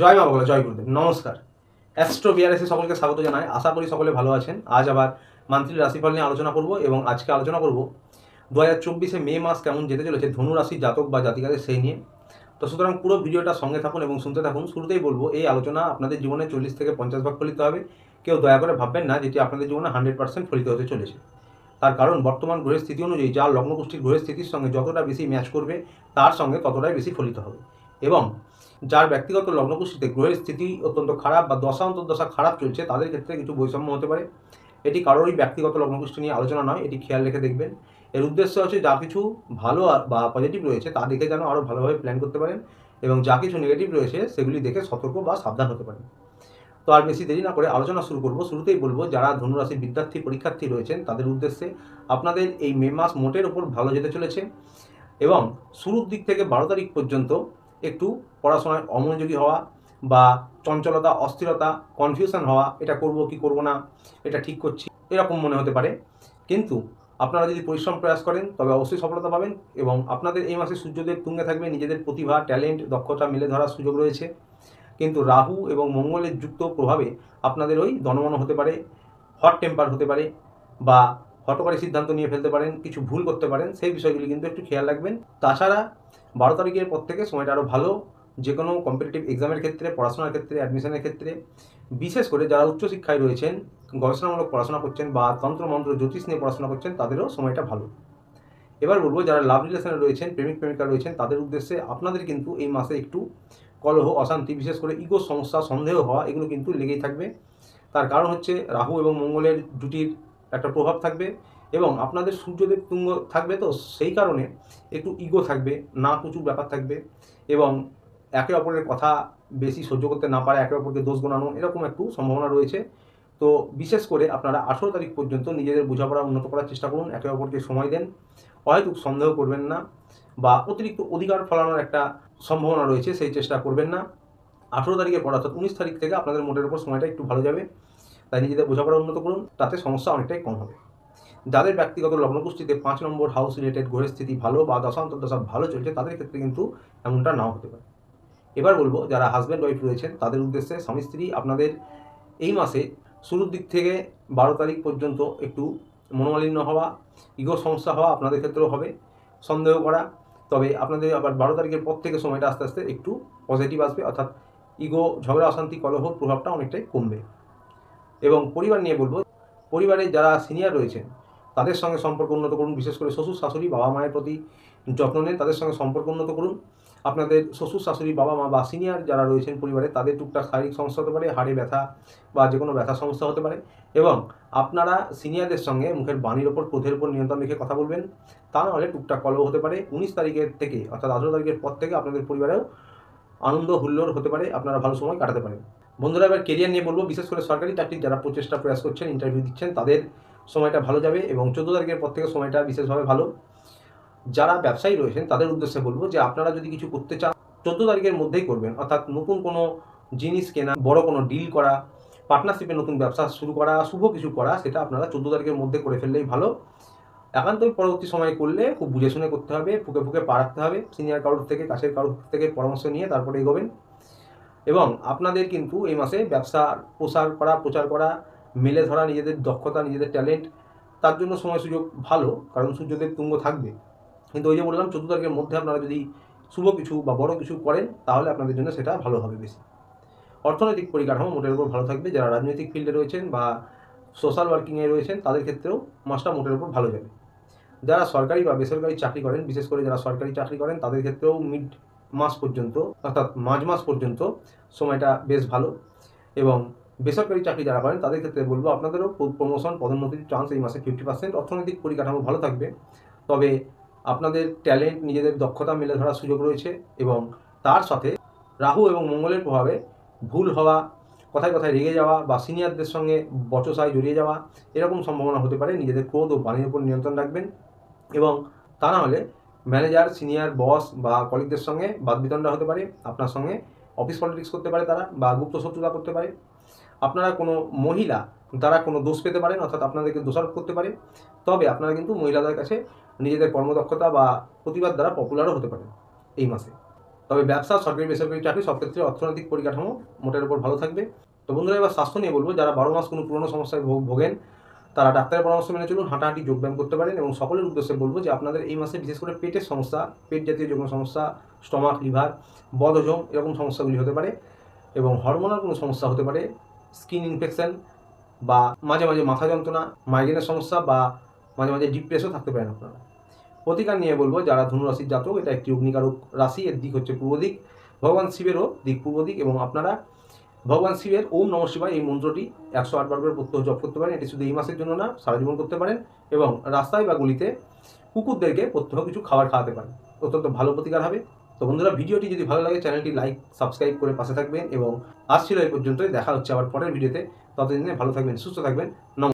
জয় মা বলো, জয় গুরুদেব। নমস্কার। অ্যাস্ট্রো বিআরএসে সকলকে স্বাগত জানাই। আশা করি সকলে ভালো আছেন। আজ আবার মান্থলি রাশিফল নিয়ে আলোচনা করব এবং আজকে আলোচনা করব দু হাজার চব্বিশে মে মাস কেমন যেতে চলেছে, ধনু রাশি, জাতক বা জাতিকাদের সেই নিয়ে। তো সুতরাং পুরো ভিডিওটা সঙ্গে থাকুন এবং শুনতে থাকুন। শুরুতেই বলব, এই আলোচনা আপনাদের জীবনে চল্লিশ থেকে পঞ্চাশ ভাগ ফলিত হবে। কেউ দয়া করে ভাববেন না, যেটি আপনাদের জীবনে হান্ড্রেড পার্সেন্ট ফলিত হতে চলেছে। তার কারণ, বর্তমান গ্রহের স্থিতি অনুযায়ী যা লগ্নগোষ্ঠীর গ্রহের স্থিতির সঙ্গে যতটা বেশি ম্যাচ করবে, তার সঙ্গে ততটাই বেশি ফলিত হবে। এবং যার ব্যক্তিগত লগ্নপুষ্টিতে গ্রহের স্থিতি অত্যন্ত খারাপ বা দশা অন্তর্দশা খারাপ চলছে, তাদের ক্ষেত্রে কিছু বৈষম্য হতে পারে। এটি কারোরই ব্যক্তিগত লগ্নপুষ্টি নিয়ে আলোচনা নয়, এটি খেয়াল রেখে দেখবেন। এর উদ্দেশ্য হচ্ছে যা কিছু ভালো বা পজিটিভ রয়েছে, তা দেখে যেন আরও ভালোভাবে প্ল্যান করতে পারেন এবং যা কিছু নেগেটিভ রয়েছে, সেগুলি দেখে সতর্ক বা সাবধান হতে পারেন। তো আর বেশি দেরি না করে আলোচনা শুরু করব। শুরুতেই বলব, যারা ধনুরাশির বিদ্যার্থী, পরীক্ষার্থী রয়েছেন, তাদের উদ্দেশ্যে আপনাদের এই মে মাস মোটের ওপর ভালো যেতে চলেছে এবং শুরুর দিক থেকে বারো তারিখ পর্যন্ত একটু পড়াশোনায় অমনোযোগী হওয়া বা চঞ্চলতা, অস্থিরতা কনফিউশন হওয়া, এটা করব কি করব না, এটা ঠিক করছি, এরকম মনে হতে পারে। কিন্তু আপনারা যদি পরিশ্রম প্রয়াস করেন, তবে অবশ্যই সফলতা পাবেন এবং আপনাদের এই মাসে সূর্যদেব তুঙ্গে থাকবে, নিজেদের প্রতিভা ট্যালেন্ট দক্ষতা মেলে ধরার সুযোগ রয়েছে। কিন্তু রাহু এবং মঙ্গলের যুক্ত প্রভাবে আপনাদের ওই দনমন হতে পারে হট টেম্পার হতে পারে বা হটকারী সিদ্ধান্ত নিয়ে ফেলতে পারেন, কিছু ভুল করতে পারেন, সেই বিষয়গুলি কিন্তু একটু খেয়াল রাখবেন। তাছাড়া বারো তারিখের পর থেকে সময়টা আরও ভালো। যে কোনো কম্পিটিটিভ এক্সামের ক্ষেত্রে, পড়াশোনার ক্ষেত্রে অ্যাডমিশনের ক্ষেত্রে। বিশেষ করে যারা উচ্চশিক্ষায় রয়েছেন, গবেষণামূলক পড়াশোনা করছেন বা তন্ত্রমন্ত্র, জ্যোতিষ নিয়ে পড়াশোনা করছেন, তাদেরও সময়টা ভালো। এবার বলব, যারা লাভ রিলেশনে রয়েছেন, প্রেমিক প্রেমিকা রয়েছেন, তাদের উদ্দেশ্যে আপনাদের কিন্তু এই মাসে একটু কলহ, অশান্তি, বিশেষ করে ইগো সমস্যা, সন্দেহ হওয়া, এগুলো কিন্তু লেগেই থাকবে। তার কারণ হচ্ছে রাহু এবং মঙ্গলের জুটির একটা প্রভাব থাকবে। এবং আপনাদের সূর্যদেব তুঙ্গ থাকবে তো সেই কারণে একটু ইগো থাকবে, না প্রচুর ব্যাপার থাকবে এবং একে অপরের কথা বেশি সহ্য করতে না পারে, একে অপরকে দোষ গোনানো এরকম একটু সম্ভাবনা রয়েছে। তো বিশেষ করে আপনারা আঠেরো তারিখ পর্যন্ত নিজেদের বোঝাপড়া উন্নত করার চেষ্টা করুন, একে অপরকে সময় দেন। হয়তো সন্দেহ করবেন না বা অতিরিক্ত অধিকার ফলানোর একটা সম্ভাবনা রয়েছে, সেই চেষ্টা করবেন না। আঠেরো তারিখের পর অর্থাৎ উনিশ তারিখ থেকে আপনাদের মোটের উপর সময়টা একটু ভালো যাবে। তাই নিজেদের বোঝাপড়া উন্নত করুন, তাতে সমস্যা অনেকটাই কম হবে। যাদের ব্যক্তিগত লগ্নপুষ্টিতে পাঁচ নম্বর হাউস রিলেটেড গ্রহের স্থিতি ভালো বা দশান্তর দশা ভালো চলছে, তাদের ক্ষেত্রে কিন্তু এমনটা নাও হতে পারে। এবার বলব, যারা হাজব্যান্ড ওয়াইফ রয়েছেন, তাদের উদ্দেশ্যে স্বামী স্ত্রী আপনাদের এই মাসে শুরুর দিক থেকে বারো তারিখ পর্যন্ত একটু মনোমালিন্য হওয়া ইগো সমস্যা হওয়া আপনাদের ক্ষেত্রেও হবে, সন্দেহ করা। তবে আপনাদের আবার বারো তারিখের পর থেকে সময়টা আস্তে আস্তে একটু পজিটিভ আসবে, অর্থাৎ ইগো ঝগড়া, অশান্তি, কলহ প্রভাবটা অনেকটাই কমবে। এবং পরিবার নিয়ে বলব, পরিবারে যারা সিনিয়র রয়েছেন তাদের সঙ্গে সম্পর্ক উন্নত করুন, বিশেষ করে শ্বশুর শাশুড়ি বাবা মায়ের প্রতি যত্ন নেন তাদের সঙ্গে সম্পর্ক উন্নত করুন। আপনাদের শ্বশুর শাশুড়ি, বাবা মা বা সিনিয়র যারা রয়েছেন পরিবারে, তাদের টুকটাক শারীরিক সমস্যা হতে পারে, হাড়ে ব্যথা বা যে কোনো ব্যথা সমস্যা হতে পারে এবং আপনারা সিনিয়রদের সঙ্গে মুখের বাণীর ওপর, ক্রোধের উপর নিয়ন্ত্রণ রেখে কথা বলবেন। তা নাহলে টুকটাক কলহ হতে পারে। উনিশ তারিখের থেকে অর্থাৎ আঠেরো তারিখের পর থেকে আপনাদের পরিবারেও আনন্দ হুল্লোড় হতে পারে, আপনারা ভালো সময় কাটাতে পারেন। বন্ধুরা, এবার কেরিয়ার নিয়ে বলব। বিশেষ করে সরকারি চাকরির যারা প্রচেষ্টা প্রয়াস করছেন ইন্টারভিউ দিচ্ছেন, তাদের সময়টা ভালো যাবে এবং চোদ্দ তারিখের পর থেকে সময়টা বিশেষভাবে ভালো। যারা ব্যবসায়ী রয়েছেন, তাদের উদ্দেশ্যে বলব যে আপনারা যদি কিছু করতে চান, চোদ্দ তারিখের মধ্যেই করবেন। অর্থাৎ নতুন কোনো জিনিস কেনা, বড় কোনো ডিল করা পার্টনারশিপে নতুন ব্যবসা শুরু করা, শুভ কিছু করা, সেটা আপনারা চোদ্দ তারিখের মধ্যে করে ফেললেই ভালো। একান্তই পরবর্তী সময় করলে খুব বুঝে শুনে করতে হবে, ফুকে ফুকে পা রাখতে হবে সিনিয়র কারোর থেকে, কাছের কারোর থেকে পরামর্শ নিয়ে তারপরে এগোবেন। এবং আপনাদের কিন্তু এই মাসে ব্যবসা প্রসার করা, প্রচার করা মেলে ধরা, নিজেদের দক্ষতা, নিজেদের ট্যালেন্ট তার জন্য সময় সুযোগ ভালো, কারণ সূর্যদেব তুঙ্গ থাকবে। কিন্তু ওই যে বললাম, চোদ্দ তারিখের মধ্যে আপনারা যদি শুভ কিছু বা বড় কিছু করেন, তাহলে আপনাদের জন্য সেটা ভালো হবে বেশি। অর্থনৈতিক পরিকাঠামো মোটের উপর ভালো থাকবে, যারা রাজনৈতিক ফিল্ডে রয়েছেন বা সোশ্যাল ওয়ার্কিংয়ে রয়েছেন, তাদের ক্ষেত্রেও মাসটা মোটের উপর ভালো যাবে। যারা সরকারি বা বেসরকারি চাকরি করেন, বিশেষ করে যারা সরকারি চাকরি করেন, তাদের ক্ষেত্রেও মিড মাস পর্যন্ত, অর্থাৎ মাঝ মাস পর্যন্ত সময়টা বেশ ভালো। এবং বেসরকারি চাকরি যারা করেন, তাদের ক্ষেত্রে বলব আপনাদেরও প্রমোশন পদোন্নতির চান্স এই মাসে ফিফটি পার্সেন্ট অর্থনৈতিক পরিকাঠামো ভালো থাকবে। তবে আপনাদের ট্যালেন্ট নিজেদের দক্ষতা মেলে ধরার সুযোগ রয়েছে এবং তার সাথে রাহু এবং মঙ্গলের প্রভাবে ভুল হওয়া, কথায় কথায় রেগে যাওয়া বা সিনিয়রদের সঙ্গে বচসায় জড়িয়ে যাওয়া, এরকম সম্ভাবনা হতে পারে। নিজেদের ক্রোধ ও বাণীর উপর নিয়ন্ত্রণ রাখবেন এবং তা না হলে ম্যানেজার সিনিয়র বস বা কলিগদের সঙ্গে বাদবিতণ্ডা হতে পারে। আপনার সঙ্গে অফিস পলিটিক্স করতে পারে তারা বা গুপ্ত শত্রুতা করতে পারে। আপনারা কোনো মহিলা দ্বারা কোনো দোষ পেতে পারেন, অর্থাৎ আপনাদেরকে দোষারোপ করতে পারে তবে আপনারা কিন্তু মহিলাদের কাছে নিজেদের কর্মদক্ষতা বা প্রতিবাদ দ্বারা পপুলারও হতে পারেন এই মাসে। তবে ব্যবসা, সরকারি, বেসরকারি চাকরি সব ক্ষেত্রে অর্থনৈতিক পরিকাঠামো মোটের উপর ভালো থাকবে। তো বন্ধুরা, এবার স্বাস্থ্য নিয়ে বলব, যারা বারো মাস কোনো পুরনো সমস্যায় ভোগ- ভোগেন, তারা ডাক্তারের পরামর্শ মেনে চলুন, হাঁটাহাঁটি, যোগব্যায়াম করতে পারেন এবং সকলের উদ্দেশ্যে বলব যে আপনাদের এই মাসে বিশেষ করে পেটের সমস্যা, পেট জাতীয় যে কোনো সমস্যা, স্টমাক, লিভার, বদহজম এরকম সমস্যাগুলি হতে পারে এবং হরমোনাল কোনো সমস্যা হতে পারে স্কিন ইনফেকশন বা মাঝে মাঝে মাথা যন্ত্রণা, মাইগ্রেনের সমস্যা বা মাঝে মাঝে ডিপ্রেসও থাকতে পারেন আপনারা। প্রতিকার নিয়ে বলব, যারা ধনুরাশির জাতক, এটা একটি অগ্নিকারক রাশি, এর দিক হচ্ছে পূর্ব দিক। ভগবান শিবেরও দিক পূর্ব দিক এবং আপনারা ভগবান শিবের ওম নম শিবায় এই মন্ত্রটি একশো আটবার করে প্রত্যহ জপ করতে পারেন। এটি শুধু এই মাসের জন্য না, সারা জীবন করতে পারেন এবং রাস্তায় বা গলিতে কুকুরদেরকে প্রত্যহ কিছু খাবার খাওয়াতে পারেন। অত্যন্ত ভালো প্রতিকার হবে। তো বন্ধুরা, ভিডিওটি যদি ভালো লাগে, চ্যানেলটি লাইক, সাবস্ক্রাইব করে পাশে থাকবেন এবং আসছিল এই পর্যন্তই। দেখা হচ্ছে আবার পরের ভিডিওতে। ততদিনে ভালো থাকবেন, সুস্থ থাকবেন। নমস্কার